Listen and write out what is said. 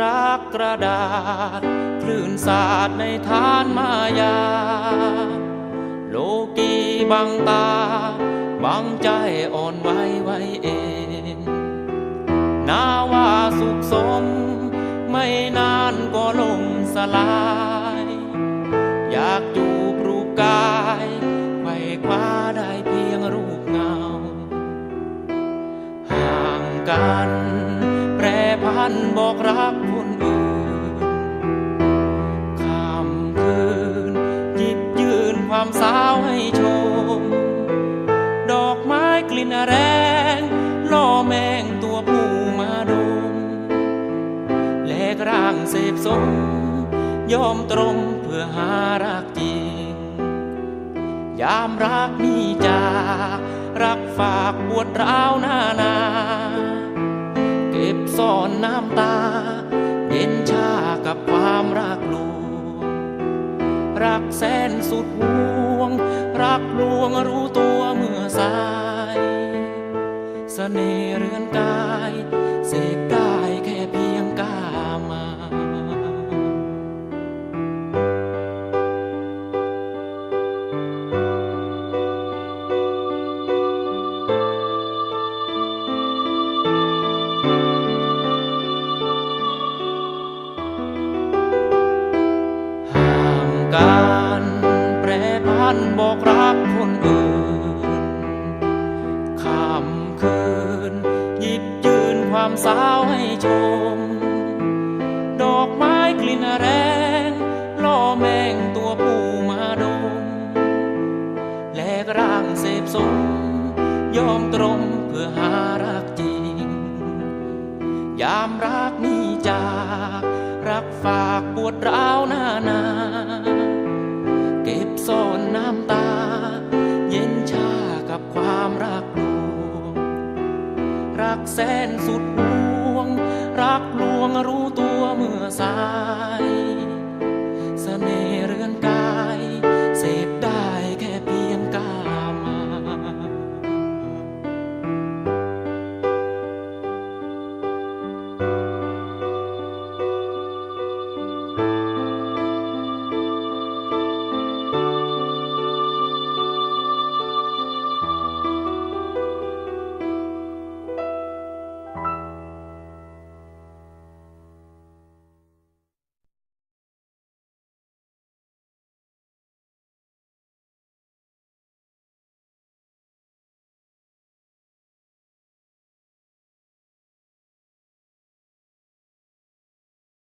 รักกระดาษคลื่นศาสาดในทานมายา โลกีบังตา บังใจอ่อนไหวไว้เองนาว่าสุขสม ไม่นานก็ลงสลาย อยากจูบรูปกายไขว่คว้าได้เพียงรูปเงา ห่างกันแปรพันบอกรัก กลิ่นแรงล่อแมงตัวผู้มาดมแลกร่างเสพสม ยอมตรงเพื่อหารักจริง ยามรักมีจากรักฝากปวดร้าวหน้านา เก็บซ่อนน้ำตา เย็นชากับความรักลวงรักแสนสุดห่วง รักลวงรู้ตัวเมื่อสาย เสน่ห์เรือนกายเสกได้แค่เพียงกามาห่างกันแปรพันบอกรัก ยิบยืนความสาวให้ชม ดอกไม้กลิ่นแรงล่อแมงตัวผู้มาดม แลกร่างเสพสม ยอมตรงเพื่อหารักจริง ยามรักมีจาก รักฝากปวดร้าวหน้านา แสนสุดห่วง รักลวงรู้ตัวเมื่อสาย